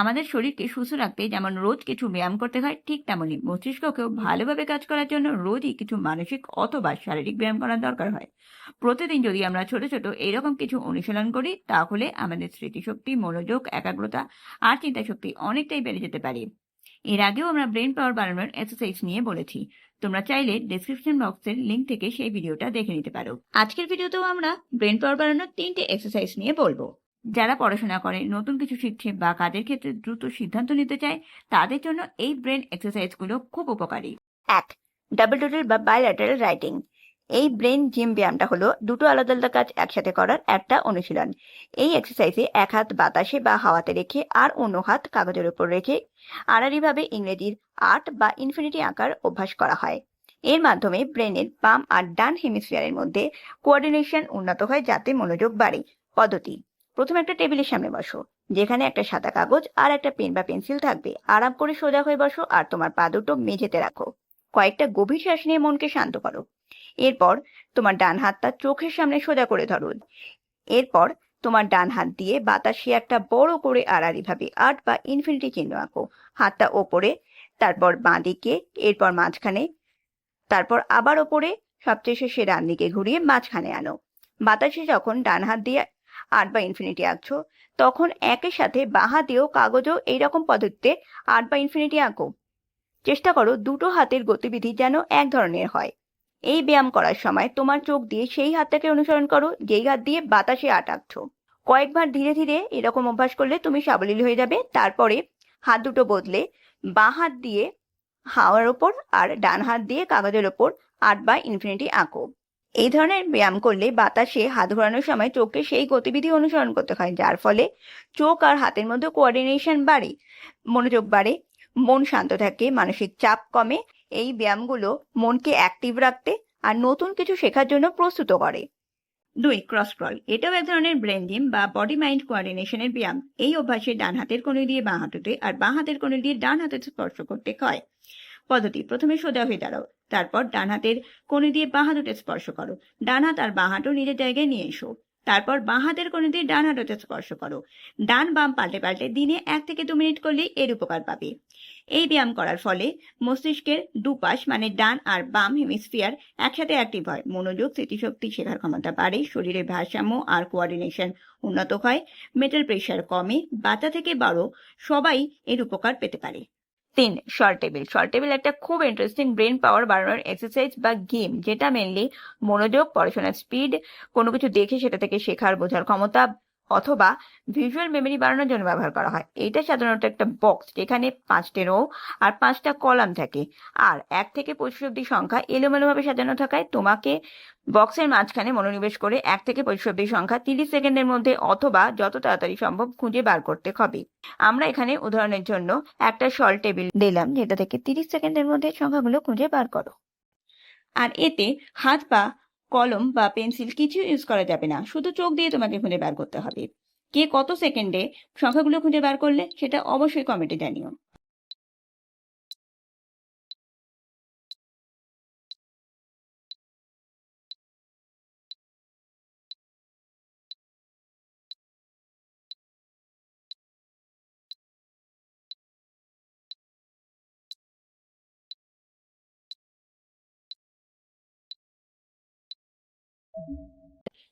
আমাদের শরীরকে সুস্থ রাখতে যেমন রোজ কিছু ব্যায়াম করতে হয়, ঠিক তেমনই মস্তিষ্ককেও ভালোভাবে কাজ করার জন্য রোজই কিছু মানসিক অথবা শারীরিক ব্যায়াম করার দরকার হয়। প্রতিদিন যদি আমরা ছোট ছোট এইরকম কিছু অনুশীলন করি, তাহলে আমাদের স্মৃতিশক্তি, মনোযোগ, একাগ্রতা আর চিন্তা শক্তি অনেকটাই বেড়ে যেতে পারে। এর আগেও আমরা ব্রেন পাওয়ার বাড়ানোর এক্সারসাইজ নিয়ে বলেছি। তোমরা চাইলে ডেসক্রিপশন বক্সের লিঙ্ক থেকে সেই ভিডিওটা দেখে নিতে পারো। আজকের ভিডিওতেও আমরা ব্রেন পাওয়ার বাড়ানোর তিনটে এক্সারসাইজ নিয়ে বলব। যারা পড়াশোনা করে, নতুন কিছু শিখছে বা কাজের ক্ষেত্রে দ্রুত সিদ্ধান্ত নিতে চায়, তাদের জন্য এই ব্রেন এক্সারসাইজগুলো খুব উপকারী। এক ডাবল টোটাল বা বাইল্যাটারাল রাইটিং এই ব্রেন জিম ব্যায়ামটা হলো দুটো আলাদা আলাদা কাজ একসাথে করার একটা অনুশীলন। এই এক্সারসাইজে এক হাত বাতাসে বা হাওয়াতে রেখে আর অন্য হাত কাগজের উপর রেখে আড়াআড়িভাবে ইংরেজির আর্ট বা ইনফিনিটি আঁকার অভ্যাস করা হয়। এর মাধ্যমে ব্রেনের বাম আর ডান হেমিস্ফিয়ারের মধ্যে কোঅর্ডিনেশন উন্নত হয় যাতে মনোযোগ বাড়ে। পদ্ধতি প্রথমে একটা টেবিলের সামনে বসো, যেখানে একটা সাদা কাগজ আর একটা পেন বা পেন্সিল থাকবে। আরাম করে সোজা হয়ে বসো আর তোমার পা দুটো মেঝেতে রাখো। কয়েকটা গভীর শ্বাস নিয়ে মনকে শান্ত করো। এরপর তোমার ডান হাতটা চোখের সামনে সোজা করে ধরো। এরপর তোমার ডান হাত দিয়ে বাতাসে একটা বড় করে আড়াআড়ি ভাবে আট বা ইনফিনিটি চিহ্ন আঁকো। হাতটা ওপরে, তারপর বাঁ দিকে, এরপর মাঝখানে, তারপর আবার ওপরে, সবচেয়ে শেষে ডান দিকে ঘুরিয়ে মাঝখানে আনো। বাতাসে যখন ডান হাত দিয়ে আট বা ইনফিনিটি আঁকছো। তখন একই সাথে বাঁ হাতেও কাগজও এইরকম পদ্ধতিতে আট বা ইনফিনিটি আঁকো। চেষ্টা করো দুটো হাতের গতিবিধি যেন এক ধরনের হয়। এই ব্যায়াম করার সময় তোমার চোখ দিয়ে সেই হাতটাকে অনুসরণ করো, যেই হাত দিয়ে বাতাসে আট আঁকছো। কয়েকবার ধীরে ধীরে এরকম অভ্যাস করলে তুমি সাবলীল হয়ে যাবে। তারপরে হাত দুটো বদলে বাঁ হাত দিয়ে হাওয়ার ওপর আর ডান হাত দিয়ে কাগজের ওপর আট বা ইনফিনিটি আঁকো। এই ধরনের ব্যায়াম করলে বাতাসে হাত ঘোরানোর সময় চোখকে সেই গতিবিধি অনুসরণ করতে হয়, যার ফলে চোখ আর হাতের মধ্যে কোঅর্ডিনেশন বাড়ে, মনোযোগ বাড়ে, মন শান্ত থাকে, মানসিক চাপ কমে। এই ব্যায়ামগুলো মনকে অ্যাক্টিভ রাখতে আর নতুন কিছু শেখার জন্য প্রস্তুত করে। দুই ক্রস ক্রল এটাও এক ধরনের ব্রেন জিম বা বডি মাইন্ড কোঅর্ডিনেশনের ব্যায়াম। এই অভ্যাসে ডান হাতের কোণে দিয়ে বাঁ হাঁটুতে আর বাঁ হাতের কোণে দিয়ে ডান হাতে স্পর্শ করতে হয়। পদ্ধতি প্রথমে সোজা হয়ে দাঁড়াও। তারপর ডান হাতের কোণে দিয়ে বাঁ হাঁটুতে স্পর্শ করো। ডান হাত আর বাঁ হাঁটু নিজের জায়গায় নিয়ে এসো। তারপর বাঁ হাতের কোণে দিয়ে ডান হাঁটুতে স্পর্শ করো। ডান বাম পাল্টে পাল্টে দিনে এক থেকে দু মিনিট করলে এর উপকার পাবে। এই ব্যায়াম করার ফলে মস্তিষ্কের দুপাশ মানে ডান আর বাম হেমিস্ফিয়ার একসাথে অ্যাক্টিভ হয়। মনোযোগ, স্মৃতিশক্তি শেখার ক্ষমতা বাড়ে, শরীরের ভারসাম্য আর কোঅর্ডিনেশন উন্নত হয় মেটাল প্রেশার কমে বাচ্চা থেকে বড় সবাই এর উপকার পেতে পারে। তিন শর্ট টেবিল শর্ট টেবিল একটা খুব ইন্টারেস্টিং ব্রেন পাওয়ার বাড়ানোর এক্সারসাইজ বা গেম যেটা মেনলি মনোযোগ, পড়াশোনার স্পিড কোনো কিছু দেখে সেটা থেকে শেখার, বোঝার ক্ষমতা অথবা ভিজুয়াল মেমরি বাড়ানোর জন্য ব্যবহার করা হয়। এটা সাধারণত একটা বক্স যেখানে পাঁচটি রো আর পাঁচটা কলাম থাকে। আর এক থেকে পঁচিশ অব্দি সংখ্যা এলোমেলোভাবে সাজানো থাকায় তোমাকে বক্সের মাঝখানে মনোনিবেশ করে এক থেকে পঁচিশ অব্দি সংখ্যা তিরিশ সেকেন্ডের মধ্যে অথবা যত তাড়াতাড়ি সম্ভব খুঁজে বার করতে হবে। আমরা এখানে উদাহরণের জন্য একটা শল টেবিল দিলাম, যেটা থেকে তিরিশ সেকেন্ডের মধ্যে সংখ্যাগুলো খুঁজে বার করো। আর এতে হাত বা কলম বা পেন্সিল কিছু ইউজ করা যাবে না। শুধু চোখ দিয়ে তোমাকে খুঁজে বার করতে হবে। কে কত সেকেন্ডে সংখ্যাগুলো খুঁজে বার করলে সেটা অবশ্যই কমেন্টে জানিও।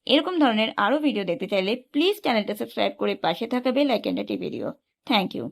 এরকম ধরনের আরও ভিডিও দেখতে চাইলে প্লিজ চ্যানেলটা সাবস্ক্রাইব করে পাশে থাকা বেল আইকনটা টিপে দিও। Thank you